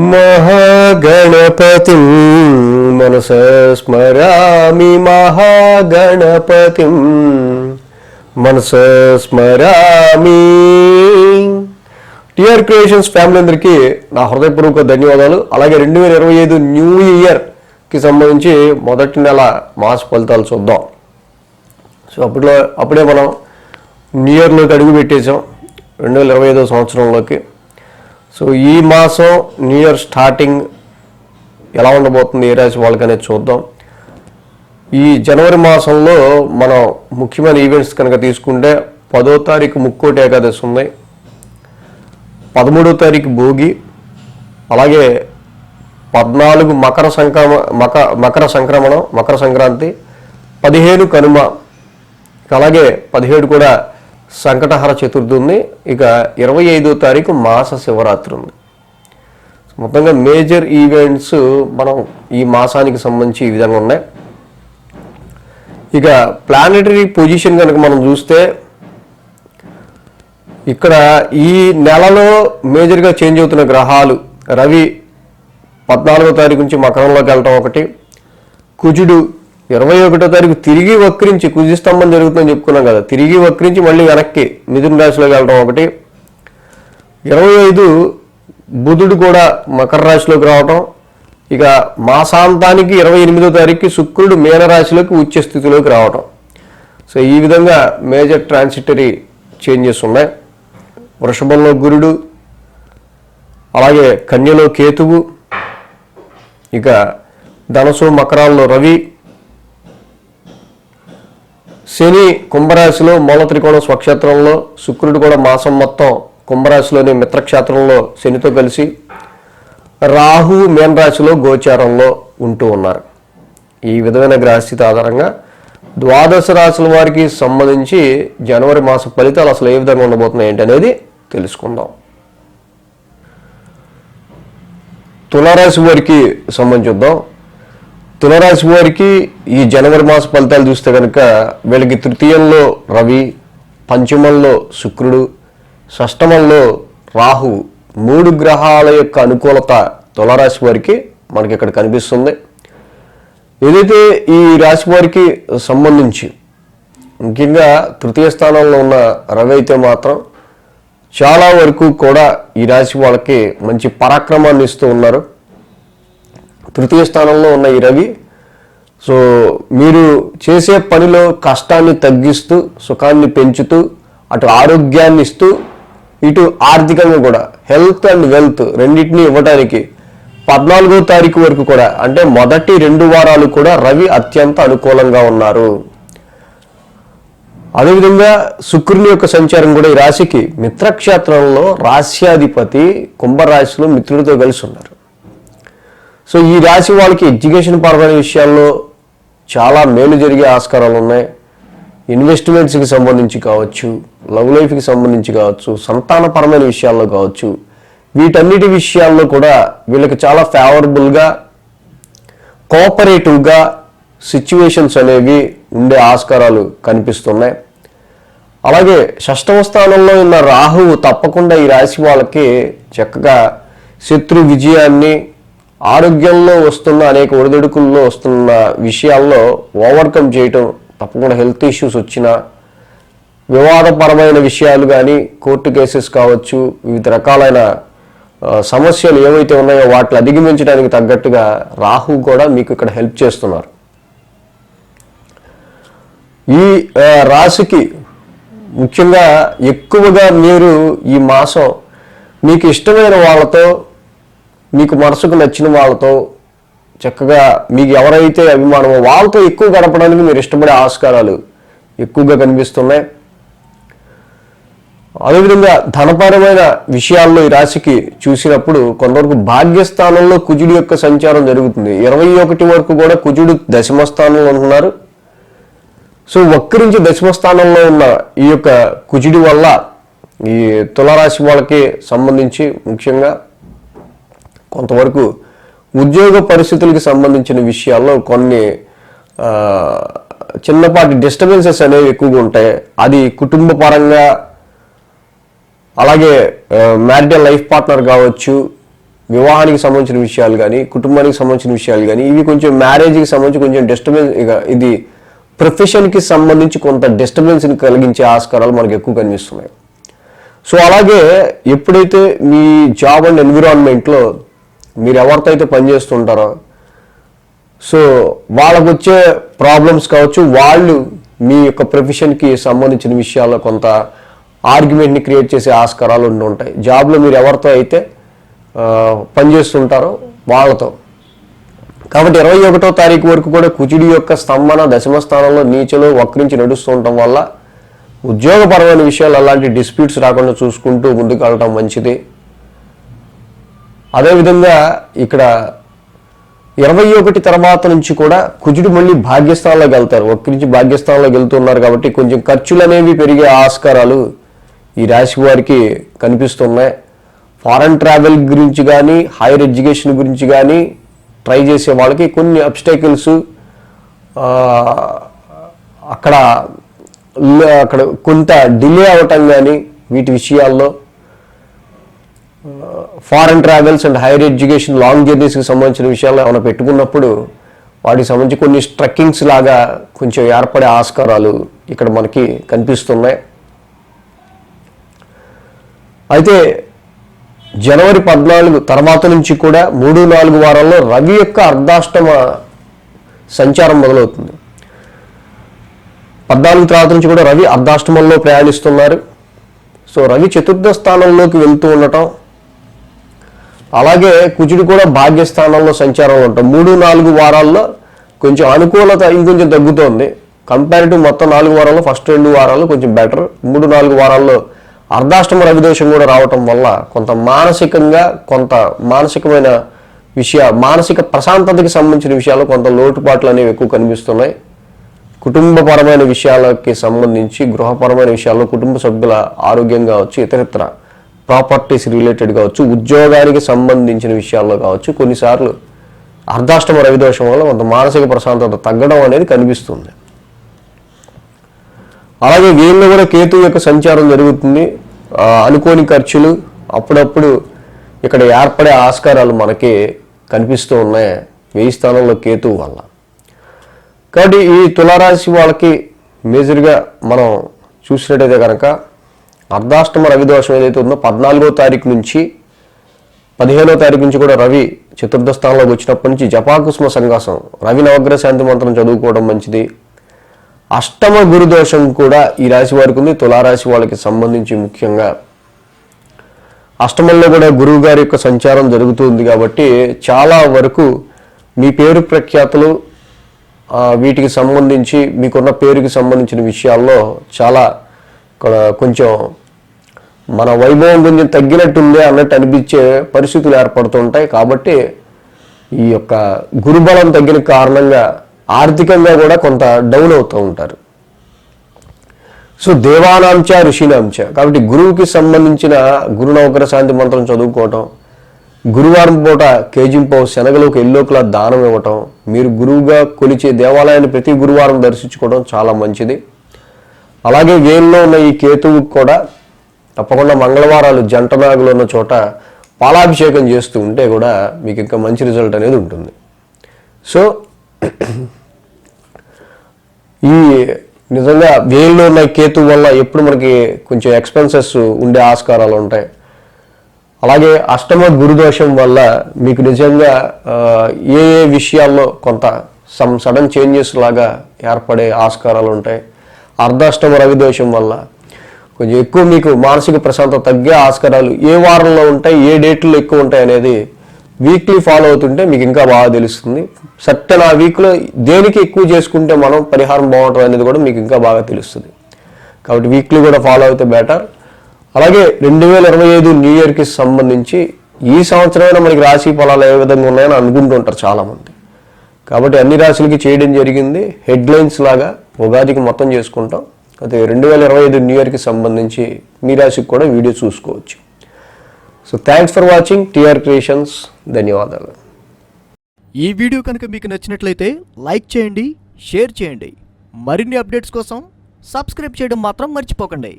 మహాగణపతి మనస స్మరామి మహాగణపతి మనస స్మరామి. టిఆర్ క్రియేషన్స్ ఫ్యామిలీ అందరికీ నా హృదయపూర్వక ధన్యవాదాలు. అలాగే రెండు వేల ఇరవై ఐదు న్యూ ఇయర్కి సంబంధించి మొదటి నెల మాస ఫలితాలు చూద్దాం. సో అప్పట్లో అప్పుడే మనం న్యూ ఇయర్లోకి అడుగు పెట్టేసాం రెండు వేల ఇరవై ఐదో సంవత్సరంలోకి. సో ఈ మాసం న్యూ ఇయర్ స్టార్టింగ్ ఎలా ఉండబోతుంది ఏ రాశి వాళ్ళకి అనేది చూద్దాం. ఈ జనవరి మాసంలో మనం ముఖ్యమైన ఈవెంట్స్ కనుక తీసుకుంటే పదో తారీఖు ముక్కోటి ఏకాదశి ఉంది. పదమూడో తారీఖు భోగి అలాగే పద్నాలుగు మకర సంక్రమ మక మకర సంక్రమణం మకర సంక్రాంతి పదిహేను కనుమ అలాగే పదిహేడు కూడా సంకటహర చతుర్థి ఉంది ఇక ఇరవై ఐదో తారీఖు మాస శివరాత్రి ఉంది. మొత్తంగా మేజర్ ఈవెంట్స్ మనం ఈ మాసానికి సంబంధించి ఈ విధంగా ఉన్నాయి. ఇక ప్లానెటరీ పొజిషన్ కనుక మనం చూస్తే ఇక్కడ ఈ నెలలో మేజర్గా చేంజ్ అవుతున్న గ్రహాలు రవి పద్నాలుగో తారీఖు నుంచి మకరంలోకి వెళ్ళటం ఒకటి కుజుడు ఇరవై ఒకటో తారీఖు తిరిగి వక్రించి కుజిస్తంభం జరుగుతుందని చెప్పుకున్నాం కదా తిరిగి వక్రించి మళ్ళీ వెనక్కి మిథున రాశిలోకి వెళ్ళడం ఒకటి. ఇరవై ఐదు బుధుడు కూడా మకర రాశిలోకి రావటం. ఇక మాసాంతానికి ఇరవై ఎనిమిదో తారీఖుకి శుక్రుడు మీనరాశిలోకి ఉచ్చ స్థితిలోకి రావటం. సో ఈ విధంగా మేజర్ ట్రాన్సిటరీ చేంజెస్ ఉన్నాయి. వృషభంలో గురుడు అలాగే కన్యలో కేతువు ఇక ధనసు మకరాల్లో రవి శని కుంభరాశిలో మూల త్రికోణం స్వక్షేత్రంలో శుక్రుడు కూడా మాసం మొత్తం కుంభరాశిలోని మిత్రక్షేత్రంలో శనితో కలిసి రాహు మేన్ రాశిలో గోచారంలో ఉంటూ ఉన్నారు. ఈ విధమైన గ్రహస్థితి ఆధారంగా ద్వాదశ రాశుల వారికి సంబంధించి జనవరి మాస ఫలితాలు అసలు ఏ విధంగా ఉండబోతున్నాయి ఏంటి అనేది తెలుసుకుందాం. తులారాశి వారికి సంబంధించుద్దాం తులరాశి వారికి ఈ జనవరి మాస ఫలితాలు చూస్తే కనుక వీళ్ళకి తృతీయంలో రవి పంచమంలో శుక్రుడు షష్టమంలో రాహు మూడు గ్రహాల యొక్క అనుకూలత తులరాశి వారికి మనకి ఇక్కడ కనిపిస్తుంది. ఏదైతే ఈ రాశి వారికి సంబంధించి ముఖ్యంగా తృతీయ స్థానంలో ఉన్న రవి అయితే మాత్రం చాలా వరకు కూడా ఈ రాశి వాళ్ళకి మంచి పరాక్రమాన్ని ఇస్తూ ఉన్నారు. తృతీయ స్థానంలో ఉన్న ఈ రవి సో మీరు చేసే పనిలో కష్టాన్ని తగ్గిస్తూ సుఖాన్ని పెంచుతూ అటు ఆరోగ్యాన్ని ఇస్తూ ఇటు ఆర్థికంగా కూడా హెల్త్ అండ్ వెల్త్ రెండింటినీ ఇవ్వడానికి పద్నాలుగో తారీఖు వరకు కూడా అంటే మొదటి రెండు వారాలు కూడా రవి అత్యంత అనుకూలంగా ఉన్నారు. అదేవిధంగా శుక్రుని యొక్క సంచారం కూడా ఈ రాశికి మిత్రక్షేత్రంలో రాశ్యాధిపతి కుంభరాశిలో మిత్రుడితో కలిసి ఉన్నారు. సో ఈ రాశి వాళ్ళకి ఎడ్యుకేషన్ పరమైన విషయాల్లో చాలా మేలు జరిగే ఆస్కారాలు ఉన్నాయి. ఇన్వెస్ట్మెంట్స్కి సంబంధించి కావచ్చు లవ్ లైఫ్కి సంబంధించి కావచ్చు సంతానపరమైన విషయాల్లో కావచ్చు వీటన్నిటి విషయాల్లో కూడా వీళ్ళకి చాలా ఫేవరబుల్గా కోఆపరేటివ్గా సిచ్యువేషన్స్ అనేవి ఉండే ఆస్కారాలు కనిపిస్తున్నాయి. అలాగే షష్టమ స్థానంలో ఉన్న రాహువు తప్పకుండా ఈ రాశి వాళ్ళకి చక్కగా శత్రు విజయాన్ని ఆరోగ్యంలో వస్తున్న అనేక ఒడిదుడుకుల్లో వస్తున్న విషయాల్లో ఓవర్కమ్ చేయటం తప్పకుండా హెల్త్ ఇష్యూస్ వచ్చినా వివాదపరమైన విషయాలు కానీ కోర్టు కేసెస్ కావచ్చు వివిధ రకాలైన సమస్యలు ఏవైతే ఉన్నాయో వాటిని అధిగమించడానికి తగ్గట్టుగా రాహు కూడా మీకు ఇక్కడ హెల్ప్ చేస్తున్నారు. ఈ రాశికి ముఖ్యంగా ఎక్కువగా మీరు ఈ మాసం మీకు ఇష్టమైన వాళ్ళతో మీకు మనసుకు నచ్చిన వాళ్ళతో చక్కగా మీకు ఎవరైతే అభిమానమో వాళ్ళతో ఎక్కువ గడపడానికి మీరు ఇష్టపడే ఆస్కారాలు ఎక్కువగా కనిపిస్తున్నాయి. అదేవిధంగా ధనపరమైన విషయాల్లో ఈ రాశికి చూసినప్పుడు కొంతవరకు భాగ్యస్థానంలో కుజుడి యొక్క సంచారం జరుగుతుంది. ఇరవై ఒకటి వరకు కూడా కుజుడు దశమ స్థానంలో ఉంటున్నారు. సో వక్రించి దశమ స్థానంలో ఉన్న ఈ యొక్క కుజుడి వల్ల ఈ తులారాశి వాళ్ళకి సంబంధించి ముఖ్యంగా కొంతవరకు ఉద్యోగ పరిస్థితులకి సంబంధించిన విషయాల్లో కొన్ని చిన్నపాటి డిస్టర్బెన్సెస్ అనేవి ఎక్కువగా ఉంటాయి. అది కుటుంబ పరంగా అలాగే మ్యారిటల్ లైఫ్ పార్ట్నర్ కావచ్చు వివాహానికి సంబంధించిన విషయాలు కానీ కుటుంబానికి సంబంధించిన విషయాలు కానీ ఇవి కొంచెం మ్యారేజ్కి సంబంధించి కొంచెం డిస్టర్బెన్స్ ఇక ఇది ప్రొఫెషన్కి సంబంధించి కొంత డిస్టర్బెన్స్ని కలిగించే ఆస్కారాలు మనకు ఎక్కువ కనిపిస్తున్నాయి. సో అలాగే ఎప్పుడైతే మీ జాబ్ అండ్ ఎన్విరాన్మెంట్లో మీరు ఎవరితో అయితే పనిచేస్తుంటారో సో వాళ్ళకు వచ్చే ప్రాబ్లమ్స్ కావచ్చు వాళ్ళు మీ యొక్క ప్రొఫెషన్కి సంబంధించిన విషయాల్లో కొంత ఆర్గ్యుమెంట్ని క్రియేట్ చేసే ఆస్కారాలు ఉండి ఉంటాయి. జాబ్లో మీరు ఎవరితో అయితే పనిచేస్తుంటారో వాళ్ళతో. కాబట్టి ఇరవై ఒకటో తారీఖు వరకు కూడా కుచిడి యొక్క స్తంభన దశమ స్థానంలో నీచలో వక్రించి నడుస్తూ ఉండటం వల్ల ఉద్యోగపరమైన విషయాలు అలాంటి డిస్ప్యూట్స్ రాకుండా చూసుకుంటూ ముందుకు మంచిది. అదేవిధంగా ఇక్కడ ఇరవై ఒకటి తర్వాత నుంచి కూడా కుజుడు మళ్ళీ భాగ్యస్థానంలోకి వెళ్తారు నుంచి భాగ్యస్థానంలోకి వెళ్తున్నారు కాబట్టి కొంచెం ఖర్చులు అనేవి పెరిగే ఆస్కారాలు ఈ రాశి వారికి కనిపిస్తున్నాయి. ఫారెన్ ట్రావెల్ గురించి కానీ హైయర్ ఎడ్యుకేషన్ గురించి కానీ ట్రై చేసే వాళ్ళకి కొన్ని అబ్స్టైకిల్స్ అక్కడ అక్కడ కొంత డిలే అవ్వటం కానీ వీటి విషయాల్లో foreign travels and higher education long జర్నీస్కి సంబంధించిన విషయాలు ఏమైనా పెట్టుకున్నప్పుడు వాటికి సంబంధించి కొన్ని స్ట్రక్కింగ్స్ లాగా కొంచెం ఏర్పడే ఆస్కారాలు ఇక్కడ మనకి కనిపిస్తున్నాయి. అయితే జనవరి పద్నాలుగు తర్వాత నుంచి కూడా మూడు నాలుగు వారాల్లో రవి యొక్క అర్ధాష్టమ సంచారం మొదలవుతుంది. పద్నాలుగు తర్వాత నుంచి కూడా రవి అర్ధాష్టమంలో ప్రయాణిస్తున్నారు. సో రవి చతుర్థ స్థానంలోకి వెళ్తూ ఉండటం అలాగే కుజుడు కూడా భాగ్యస్థానంలో సంచారంలో ఉంటాం మూడు నాలుగు వారాల్లో కొంచెం అనుకూలత ఇంకొంచెం తగ్గుతోంది. కంపారిటివ్ మొత్తం నాలుగు వారాల్లో ఫస్ట్ రెండు వారాల్లో కొంచెం బెటర్ మూడు నాలుగు వారాల్లో అర్ధాష్టమ రవిదోషం కూడా రావటం వల్ల కొంత మానసికంగా కొంత మానసికమైన విషయ మానసిక ప్రశాంతతకి సంబంధించిన విషయాలు కొంత లోటుపాట్లు అనేవి ఎక్కువ కనిపిస్తున్నాయి. కుటుంబపరమైన విషయాలకి సంబంధించి గృహపరమైన విషయాల్లో కుటుంబ సభ్యుల ఆరోగ్యం కావచ్చు ఇతరత్ర ప్రాపర్టీస్ రిలేటెడ్ కావచ్చు ఉద్యోగానికి సంబంధించిన విషయాల్లో కావచ్చు కొన్నిసార్లు అర్ధాష్టమ రవిదోషం వల్ల కొంత మానసిక ప్రశాంతత తగ్గడం అనేది కనిపిస్తుంది. అలాగే వీళ్ళు కూడా కేతు యొక్క సంచారం జరుగుతుంది. అనుకోని ఖర్చులు అప్పుడప్పుడు ఇక్కడ ఏర్పడే ఆస్కారాలు మనకి కనిపిస్తూ ఉన్నాయి వెయ్యి స్థానంలో కేతు వల్ల. కాబట్టి ఈ తులారాశి వాళ్ళకి మేజర్గా మనం చూసినట్టయితే కనుక అర్ధాష్టమ రవి దోషం ఏదైతే ఉందో పద్నాలుగో తారీఖు నుంచి పదిహేనో తారీఖు నుంచి కూడా రవి చతుర్థ స్థానంలోకి వచ్చినప్పటి నుంచి జపాకుస్మ సంఘాసం రవి నవగ్రహ శాంతి మంత్రం చదువుకోవడం మంచిది. అష్టమ గురు దోషం కూడా ఈ రాశి వారికి ఉంది. తులారాశి వాళ్ళకి సంబంధించి ముఖ్యంగా అష్టమంలో కూడా గురువు గారి యొక్క సంచారం జరుగుతుంది కాబట్టి చాలా వరకు మీ పేరు ప్రఖ్యాతులు వీటికి సంబంధించి మీకున్న పేరుకి సంబంధించిన విషయాల్లో చాలా కొంచెం మన వైభవం కొంచెం తగ్గినట్టుంది అన్నట్టు అనిపించే పరిస్థితులు ఏర్పడుతుంటాయి. కాబట్టి ఈ యొక్క గురుబలం తగ్గిన కారణంగా ఆర్థికంగా కూడా కొంత డౌన్ అవుతూ ఉంటారు. సో దేవానాంచ ఋషినాంచ. కాబట్టి గురువుకి సంబంధించిన గురునవగ్ర శాంతి మంత్రం చదువుకోవటం గురువారం పూట కేజింపావు శనగలోకి ఎల్లోకులా దానం ఇవ్వటం మీరు గురువుగా కొలిచే దేవాలయాన్ని ప్రతి గురువారం దర్శించుకోవడం చాలా మంచిది. అలాగే వేల్లో ఉన్న ఈ కేతువుకి కూడా తప్పకుండా మంగళవారాలు జంట నాగులు ఉన్న చోట పాలాభిషేకం చేస్తూ ఉంటే కూడా మీకు ఇంకా మంచి రిజల్ట్ అనేది ఉంటుంది. సో ఈ నిజంగా వేలులో ఉన్న కేతు వల్ల ఎప్పుడు మనకి కొంచెం ఎక్స్పెన్సెస్ ఉండే ఆస్కారాలు ఉంటాయి. అలాగే అష్టమ గురుదోషం వల్ల మీకు నిజంగా ఏ ఏ విషయాల్లో కొంత సమ్ సడన్ చేంజెస్ లాగా ఏర్పడే ఆస్కారాలు ఉంటాయి. అర్ధాష్టమ రవిదోషం వల్ల కొంచెం ఎక్కువ మీకు మానసిక ప్రశాంతత తగ్గే ఆస్కారాలు ఏ వారంలో ఉంటాయి ఏ డేట్లో ఎక్కువ ఉంటాయి అనేది వీక్లీ ఫాలో అవుతుంటే మీకు ఇంకా బాగా తెలుస్తుంది. సర్టన్ ఆ వీక్లో దేనికి ఎక్కువ చేసుకుంటే మనం పరిహారం బాగుంటుంది అనేది కూడా మీకు ఇంకా బాగా తెలుస్తుంది. కాబట్టి వీక్లీ కూడా ఫాలో అయితే బెటర్ అలాగే రెండు వేల ఇరవై ఐదు న్యూ ఇయర్కి సంబంధించి ఈ సంవత్సరమైనా మనకి రాశి ఫలాలు ఏ విధంగా ఉన్నాయని అనుకుంటుంటారు చాలామంది. కాబట్టి అన్ని రాశులకి చేయడం జరిగింది. హెడ్లైన్స్ లాగా ఉగాదికి మొత్తం చేసుకుంటాం. అదే రెండు వేల ఇరవై ఐదు న్యూ ఇయర్కి సంబంధించి మీ రాశికి కూడా వీడియో చూసుకోవచ్చు. So thanks for watching TR Creations ధన్యవాదాలు. ఈ వీడియో కనుక మీకు నచ్చినట్లయితే లైక్ చేయండి షేర్ చేయండి. మరిన్ని అప్డేట్స్ కోసం సబ్స్క్రైబ్ చేయడం మాత్రం మర్చిపోకండి.